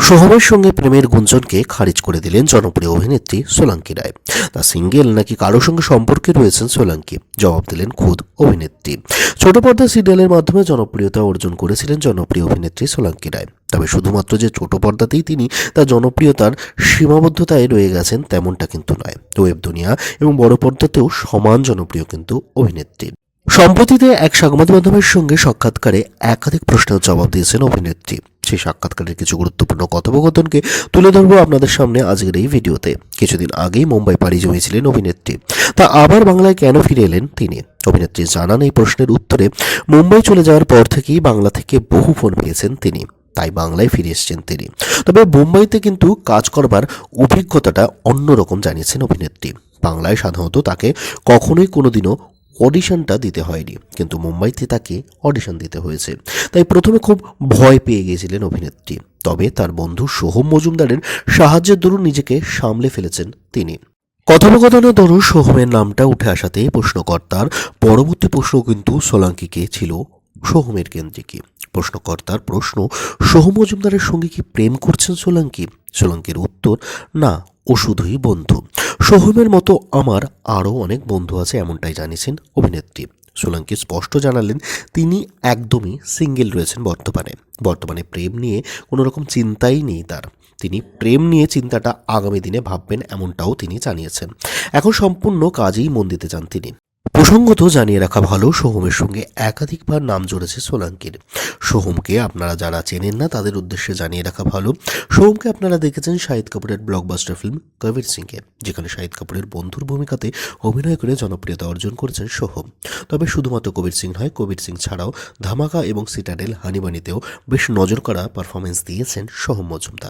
সোহমের সঙ্গে প্রেমের গুঞ্জনকে খারিজ করে দিলেন জনপ্রিয় অভিনেত্রী সোলাঙ্কি রায়। তা সিঙ্গেল নাকি কারোর সঙ্গে সম্পর্কে রয়েছেন সোলাঙ্কি? জবাব দিলেন খুদ অভিনেত্রী। ছোট পর্দা সিরিয়ালের মাধ্যমে জনপ্রিয়তা অর্জন করেছিলেন জনপ্রিয় অভিনেত্রী সোলাঙ্কি রায়। তবে শুধুমাত্র যে ছোট পর্দাতেই তিনি তার জনপ্রিয়তার সীমাবদ্ধতায় রয়ে গেছেন তেমনটা কিন্তু নয়। ওয়েব দুনিয়া এবং বড় পর্দাতেও সমান জনপ্রিয় কিন্তু অভিনেত্রী। সম্প্রতিতে এক সংবাদ মাধ্যমের সঙ্গে সাক্ষাৎকারে একাধিক প্রশ্নের জবাব দিয়েছেন অভিনেত্রী। সেই সাক্ষাৎকারের কিছু গুরুত্বপূর্ণ কথোপকথনকে তুলে ধরবো আপনাদের সামনে আজকের এই ভিডিওতে। কিছুদিন আগেই মুম্বাই পাড়ি জমিয়েছিলেন অভিনেত্রী। তা আবার বাংলায় কেন ফিরে এলেন তিনি? অভিনেত্রী জানান এই প্রশ্নের উত্তরে, মুম্বাই চলে যাওয়ার পর থেকেই বাংলা থেকে বহু ফোন পেয়েছেন তিনি। তাই বাংলায় ফিরে এসেছেন তিনি। তবে মুম্বাইতে কিন্তু কাজ করবার অভিজ্ঞতাটা অন্যরকম জানিয়েছেন অভিনেত্রী। বাংলায় সাধারণত তাকে কখনোই কোনোদিনও অডিশনটা দিতে হয়নি, কিন্তু মুম্বাইতে তাকে অডিশন দিতে হয়েছে। তাই প্রথমে খুব ভয় পেয়ে গিয়েছিলেন অভিনেত্রী, তবে তার বন্ধু সোহম মজুমদারের সাহায্যের দরুন নিজেকে সামলে ফেলেছেন তিনি। কথোপকথনের দরুন সোহমের নামটা উঠে আসাতেই প্রশ্নকর্তার পরবর্তী প্রশ্ন কিন্তু সোলাঙ্কিকে ছিল সোহমের কেন্দ্রিকই। প্রশ্নকর্তার প্রশ্ন সোহম মজুমদারের সঙ্গে কি প্রেম করছেন সোলাঙ্কি? সোলাঙ্কির উত্তর, না ও শুধুই বন্ধু। সোহমের মতো আমার আরও অনেক বন্ধু আছে এমনটাই জানিয়েছেন অভিনেত্রী। সোলাঙ্কি স্পষ্ট জানালেন, তিনি একদমই সিঙ্গেল রয়েছেন বর্তমানে। বর্তমানে প্রেম নিয়ে কোনো রকম চিন্তাই নেই তার। তিনি প্রেম নিয়ে চিন্তাটা আগামী দিনে ভাববেন এমনটাও তিনি জানিয়েছেন। এখন সম্পূর্ণ কাজেই মন দিতে চান তিনি। প্রসঙ্গত জানিয়ে রাখা ভালো, সোহমের সঙ্গে একাধিকবার নাম জড়েছে সোলাঙ্কির। সোহমকে আপনারা যারা চেনেন না, তাদের উদ্দেশ্যে জানিয়ে রাখা ভালো, সোহমকে আপনারা দেখেছেন শাহিদ কাপুরের ব্লকবাস্টার ফিল্ম কবির সিংকে, যেখানে শাহিদ কাপুরের বন্ধুর ভূমিকাতে অভিনয় করে জনপ্রিয়তা অর্জন করেছেন সোহম। তবে শুধুমাত্র কবির সিং নয়, কবির সিং ছাড়াও ধামাকা এবং সিটাডেল হানিবানিতেও বেশ নজর করা পারফরমেন্স দিয়েছেন সোহম মজুমদার।